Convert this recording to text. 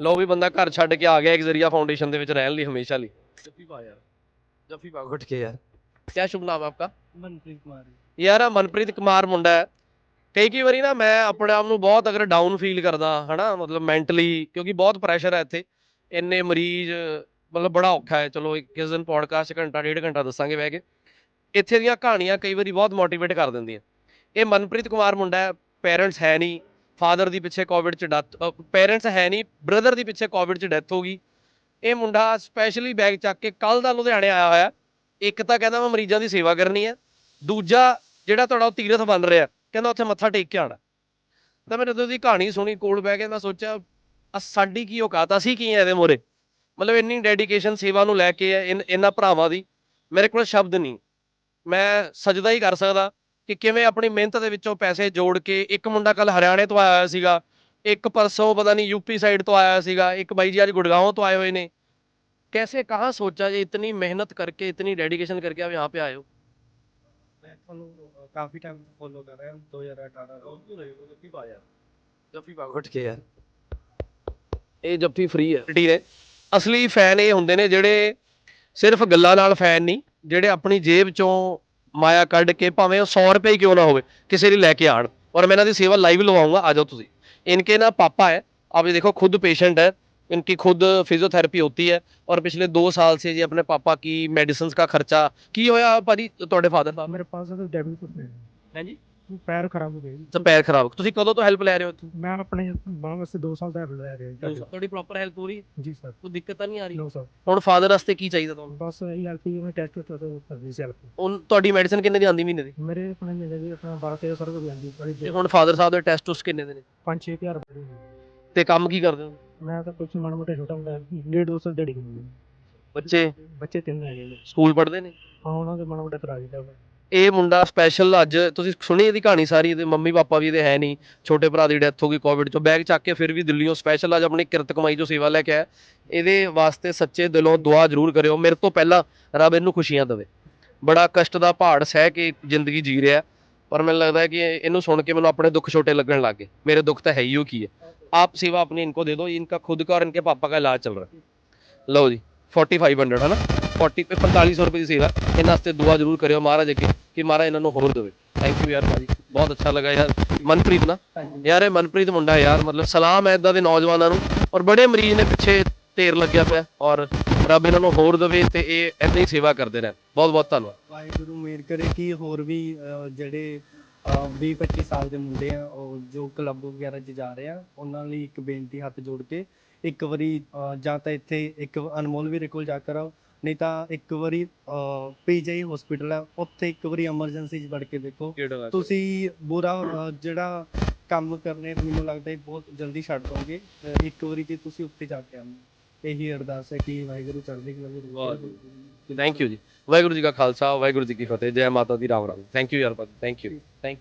ਲੋ ਵੀ ਬੰਦਾ ਘਰ ਛੱਡ ਕੇ ਆ ਗਿਆ ਇੱਕ ਜ਼ਰੀਆ ਫਾਊਂਡੇਸ਼ਨ ਦੇ ਵਿੱਚ ਰਹਿਣ ਲਈ ਹਮੇਸ਼ਾ ਲਈ। ਜੱਫੀ ਪਾ ਯਾਰ। ਜੱਫੀ ਪਾ ਘੁੱਟ ਕੇ ਯਾਰ। ਕੀ ਸ਼ੁਭ ਨਾਮ ਆਪਕਾ? ਮਨਪ੍ਰੀਤ ਕੁਮਾਰ। ਯਾਰ ਆਹ ਮਨਪ੍ਰੀਤ ਕੁਮਾਰ ਮੁੰਡਾ ਹੈ। ਕਈ ਕਈ ਵਾਰੀ ਨਾ ਮੈਂ ਆਪਣੇ ਆਪ ਨੂੰ ਬਹੁਤ ਅਗਰ ਡਾਊਨ ਫੀਲ ਕਰਦਾ ਹਨਾ? ਮਤਲਬ ਮੈਂਟਲੀ ਕਿਉਂਕਿ ਬਹੁਤ ਪ੍ਰੈਸ਼ਰ ਹੈ ਇੱਥੇ। ਇੰਨੇ ਮਰੀਜ਼ ਮਤਲਬ ਬੜਾ ਔਖਾ ਹੈ। ਚਲੋ ਇੱਕ ਕਿਸ ਦਿਨ ਪੋਡਕਾਸਟ ਘੰਟਾ ਡੇਢ ਘੰਟਾ ਦੱਸਾਂਗੇ ਬਹਿ ਕੇ। ਇੱਥੇ ਦੀਆਂ ਕਹਾਣੀਆਂ ਕਈ ਵਾਰੀ ਬਹੁਤ ਮੋਟੀਵੇਟ ਕਰ ਦਿੰਦੀਆਂ। ਇਹ ਮਨਪ੍ਰੀਤ ਕੁਮਾਰ ਮੁੰਡਾ ਹੈ। ਪੇਰੈਂਟਸ ਹੈ ਨਹੀਂ। ਫਾਦਰ ਦੀ ਪਿੱਛੇ ਕੋਵਿਡ ਚ ਡੈਥ ਪੇਰੈਂਟਸ ਹੈ ਨਹੀਂ ਬ੍ਰਦਰ ਦੀ ਪਿੱਛੇ ਕੋਵਿਡ ਚ ਡੈਥ ਹੋ ਗਈ। ਇਹ ਮੁੰਡਾ ਸਪੈਸ਼ਲੀ ਬੈਗ ਚੱਕ ਕੇ ਕੱਲ ਦਾ ਲੁਧਿਆਣੇ ਆਇਆ ਹੋਇਆ। ਇੱਕ ਤਾਂ ਕਹਿੰਦਾ ਮੈਂ ਮਰੀਜ਼ਾਂ ਦੀ ਸੇਵਾ ਕਰਨੀ ਹੈ। ਦੂਜਾ ਜਿਹੜਾ ਤੁਹਾਡਾ ਉਹ ਤੀਰਥ ਬਣ ਰਿਹਾ ਕਹਿੰਦਾ ਉੱਥੇ ਮੱਥਾ ਟੇਕ ਕੇ ਆਣਾ ਤਾਂ ਮੈਂ ਜਦੋਂ ਦੀ ਕਹਾਣੀ ਸੁਣੀ ਕੋਲ ਬਹਿ ਕੇ ਮੈਂ ਸੋਚਿਆ ਆ ਸਾਡੀ ਕੀ ਔਕਾਤ ਅਸੀਂ ਕੀ ਆ ਇਹਦੇ ਮੋਰੇ ਮਤਲਬ ਇੰਨੀ ਡੈਡੀਕੇਸ਼ਨ ਸੇਵਾ ਨੂੰ ਲੈ ਕੇ ਹੈ, ਇਨ- ਇਹਨਾਂ ਭਰਾਵਾਂ ਦੀ। ਮੇਰੇ ਕੋਲ ਸ਼ਬਦ ਨਹੀਂ। ਮੈਂ ਸਜਦਾ ਹੀ ਕਰ ਸਕਦਾ। ਕਿ ਕਿਵੇਂ ਆਪਣੀ ਮਿਹਨਤ ਦੇ ਵਿੱਚੋਂ ਪੈਸੇ ਜੋੜ ਕੇ ਇੱਕ ਮੁੰਡਾ ਕੱਲ ਹਰਿਆਣੇ ਤੋਂ ਆਇਆ ਸੀਗਾ ਇੱਕ ਪਰਸੋਂ ਪਤਾ ਨਹੀਂ ਯੂਪੀ ਸਾਈਡ ਤੋਂ ਆਇਆ ਸੀਗਾ ਇੱਕ ਬਾਈ ਜੀ ਅੱਜ ਗੁੜਗਾਉਂ ਤੋਂ ਆਏ ਹੋਏ ਨੇ। कैसे कहाँ सोचा ये इतनी मेहनत करके इतनी डेडिकेशन करके आप यहाँ पे आए हो काफी टाइम फॉलो कर रहे हैं दो हजार अठारह जब बागट के यार ਇਹ ਜੱਫੀ ਫ੍ਰੀ ਹੈ ਟੀ ਨੇ। ਅਸਲੀ ਫੈਨ ਇਹ ਹੁੰਦੇ ਨੇ ਜਿਹੜੇ ਸਿਰਫ ਗੱਲਾਂ ਨਾਲ ਫੈਨ ਨਹੀਂ ਜਿਹੜੇ ਆਪਣੀ ਜੇਬ ਚੋਂ ਮਾਇਆ ਕੱਢ ਕੇ ਭਾਵੇਂ ਉਹ 100 ਰੁਪਏ ਹੀ ਕਿਉਂ ਨਾ ਹੋਵੇ ਕਿਸੇ ਲਈ ਲੈ ਕੇ ਆਣ ਔਰ ਮੈਂ ਇਹਨਾਂ ਦੀ ਸੇਵਾ ਲਾਈਵ ਲਵਾਉਂਗਾ ਆ ਜਾਓ ਤੁਸੀਂ ਇਨਕੇ ਨਾ ਪਾਪਾ ਹੈ आप ये देखो खुद पेशेंट है इनकी खुद फिजियोथेरेपी होती है और पिछले दो साल से जी अपने पापा की मेडिसिन का खर्चा की होया भाजी तो फादर साहब मेरे पास तो डेबिट है जी ਪੈਰ ਖਰਾਬ ਹੋ ਗਏ ਤਾਂ ਪੈਰ ਖਰਾਬ। ਤੁਸੀਂ ਕਦੋਂ ਤੋਂ ਹੈਲਪ ਲੈ ਰਹੇ ਹੋ ਇੱਥੋਂ? ਮੈਂ ਆਪਣੇ ਬਾਹ ਵਾਸਤੇ 2 ਸਾਲ ਦਾ ਲੈ ਰਿਹਾ ਜੀ। ਤੁਹਾਡੀ ਪ੍ਰੋਪਰ ਹੈਲਪ ਹੋ ਰਹੀ ਹੈ ਜੀ ਸਰ। ਕੋਈ ਦਿੱਕਤ ਤਾਂ ਨਹੀਂ ਆ ਰਹੀ? ਨੋ ਸਰ ਹੁਣ ਫਾਦਰ ਵਾਸਤੇ ਕੀ ਚਾਹੀਦਾ ਤੁਹਾਨੂੰ? ਬਸ ਇਹ ਹੈਲਪ ਹੀ ਮੈਂ ਟੈਸਟ ਤਾਂ ਕਰਦੀ ਸੀ ਹੈਲਪ ਹੁਣ ਤੁਹਾਡੀ ਮੈਡੀਸਿਨ ਕਿੰਨੇ ਦੀ ਆਂਦੀ ਮਹੀਨੇ ਦੀ? ਮੇਰੇ ਆਪਣੇ ਮੇਰੇ ਵੀ ਆਪਣਾ 12 13 ਸਰ ਰੁਪਏ ਆਂਦੀ ਬੜੀ ਤੇ ਹੁਣ ਫਾਦਰ ਸਾਹਿਬ ਦੇ ਟੈਸਟ ਉਸ ਕਿੰਨੇ ਦੇ ਨੇ? 5 6000 ਰੁਪਏ ਤੇ ਕੰਮ ਕੀ ਕਰਦੇ ਹੋ? ਮੈਂ ਤਾਂ ਕੁਝ ਮਾੜਾ ਮੋਟਾ ਛੋਟਾ ਹੁੰਦਾ ਡੇਢ ਦੋ ਸਾਲ ਡੈਡੀ ਕੋਲ ਬੱਚੇ? ਬੱਚੇ ਤਿੰਨ ਹੈਗੇ ਨੇ। ਸਕੂਲ ਪੜ੍ਹਦੇ ਨੇ? ਹਾਂ ਉਹਨਾਂ ਦੇ ਮਾੜਾ ਮੋਟਾ ਕਰਾ ਦਿੱਤਾ। ਇਹ ਮੁੰਡਾ ਸਪੈਸ਼ਲ ਅੱਜ ਤੁਸੀਂ ਸੁਣੀ ਇਹਦੀ ਕਹਾਣੀ ਸਾਰੀ ਇਹਦੇ ਮੰਮੀ ਪਾਪਾ ਵੀ ਇਹਦੇ ਹੈ ਨਹੀਂ ਛੋਟੇ ਭਰਾ ਦੀ ਡੈਥ ਹੋ ਗਈ ਕੋਵਿਡ ਚੋਂ ਬੈਗ ਚੱਕ ਕੇ ਫਿਰ ਵੀ ਦਿੱਲੀੋਂ ਸਪੈਸ਼ਲ ਅੱਜ ਆਪਣੀ ਕਿਰਤ ਕਮਾਈ ਚੋਂ ਸੇਵਾ ਲੈ ਕੇ ਆਇਆ ਇਹਦੇ ਵਾਸਤੇ ਸੱਚੇ ਦਿਲੋਂ ਦੁਆ ਜ਼ਰੂਰ ਕਰਿਓ ਮੇਰੇ ਤੋਂ ਪਹਿਲਾਂ ਰੱਬ ਇਹਨੂੰ ਖੁਸ਼ੀਆਂ ਦੇਵੇ ਬੜਾ ਕਸ਼ਟ ਦਾ ਪਹਾੜ ਸਹਿ ਕੇ ਜ਼ਿੰਦਗੀ ਜੀ ਰਿਹਾ ਪਰ ਮੈਨੂੰ ਲੱਗਦਾ ਹੈ ਕਿ ਇਹਨੂੰ ਸੁਣ ਕੇ ਮੈਨੂੰ ਆਪਣੇ ਦੁੱਖ ਛੋਟੇ ਲੱਗਣ ਲੱਗ ਗਏ ਮੇਰੇ ਦੁੱਖ ਤਾਂ ਹੈ ਹੀ ਉਹ ਕੀ ਹੈ आप सेवा अपनी इनको दे दो इनका खुद का और इनके पापा का इलाज चल रहा है लो जी 4500 है ना 40 पे 4500 ਰੁਪਏ ਦੀ ਸੇਵਾ ਇਹਨਾਂ ਵਾਸਤੇ ਦੁਆ ਜ਼ਰੂਰ ਕਰਿਓ ਮਹਾਰਾਜ ਅੱਗੇ ਕਿ ਮਹਾਰਾਜ ਇਹਨਾਂ ਨੂੰ ਹੋਰ ਦੇਵੇ। ਥੈਂਕ ਯੂ ਯਾਰ ਭਾਜੀ। ਬਹੁਤ ਅੱਛਾ ਲੱਗਾ ਯਾਰ। ਮਨਪ੍ਰੀਤ ਨਾ। ਯਾਰ ਇਹ ਮਨਪ੍ਰੀਤ ਮੁੰਡਾ ਯਾਰ, ਮਤਲਬ ਸਲਾਮ ਹੈ ਇਦਾਂ ਦੇ ਨੌਜਵਾਨਾਂ ਨੂੰ। ਔਰ ਬੜੇ ਮਰੀਜ਼ ਨੇ ਪਿੱਛੇ ਢੇਰ ਲੱਗਿਆ ਪਿਆ। ਔਰ ਰੱਬ ਇਹਨਾਂ ਨੂੰ ਹੋਰ ਦੇਵੇ ਤੇ ਇਹ ਏਦਾਂ ਹੀ ਸੇਵਾ ਕਰਦੇ ਰਹਿਣ। ਬਹੁਤ ਬਹੁਤ ਧੰਨਵਾਦ। ਵਾਹਿਗੁਰੂ ਮਿਹਰ ਕਰੇ ਕਿ ਹੋਰ ਵੀ ਜਿਹੜੇ 20 25 ਸਾਲ ਦੇ ਮੁੰਡੇ ਆ, ਉਹ ਜੋ ਕਲੱਬ ਵਗੈਰਾ 'ਚ ਜਾ ਰਹੇ ਆ, ਉਹਨਾਂ ਲਈ ਇੱਕ ਬੇਨਤੀ ਹੱਥ ਜੋੜ ਕੇ ਇੱਕ ਵਾਰੀ ਜਾਂ ਤਾਂ ਇੱਥੇ ਇੱਕ ਅਨਮੋਲ ਵੀਰੇ ਕੋਲ ਜਾ ਕਰ ਆਓ। ਨਹੀਂ ਤਾਂ ਇੱਕ ਵਾਰੀ ਪੀਜੀਆਈ ਹਸਪੀਟਲ ਆ ਉੱਥੇ ਇੱਕ ਵਾਰੀ ਐਮਰਜੈਂਸੀ 'ਚ ਵੜ ਕੇ ਦੇਖੋ। ਤੁਸੀਂ ਬੁਰਾ ਜਿਹੜਾ ਕੰਮ ਕਰਨੇ ਮੈਨੂੰ ਲੱਗਦਾ ਹੈ ਬਹੁਤ ਜਲਦੀ ਛੱਡ ਦੋਗੇ। ਇੱਕ ਵਾਰੀ ਤੇ ਤੁਸੀਂ ਉੱਥੇ ਜਾ ਕੇ ਆਉਣਾ ਇਹੀ ਅਰਦਾਸ ਹੈ ਕਿ ਵਾਹਿਗੁਰੂ ਚੜ੍ਹਦੀ ਕਲਾ ਵਿੱਚ ਵਾਹਿਗੁਰੂ। ਥੈਂਕ ਯੂ ਜੀ। ਵਾਹਿਗੁਰੂ ਜੀ ਕਾ ਖਾਲਸਾ ਵਾਹਿਗੁਰੂ ਜੀ ਕੀ ਫਤਿਹ। ਜੈ ਮਾਤਾ ਦੀ ਰਾਮ ਰਾਮ। ਥੈਂਕ ਯੂ ਯਾਰ ਥੈਂਕ ਯੂ ਥੈਂਕ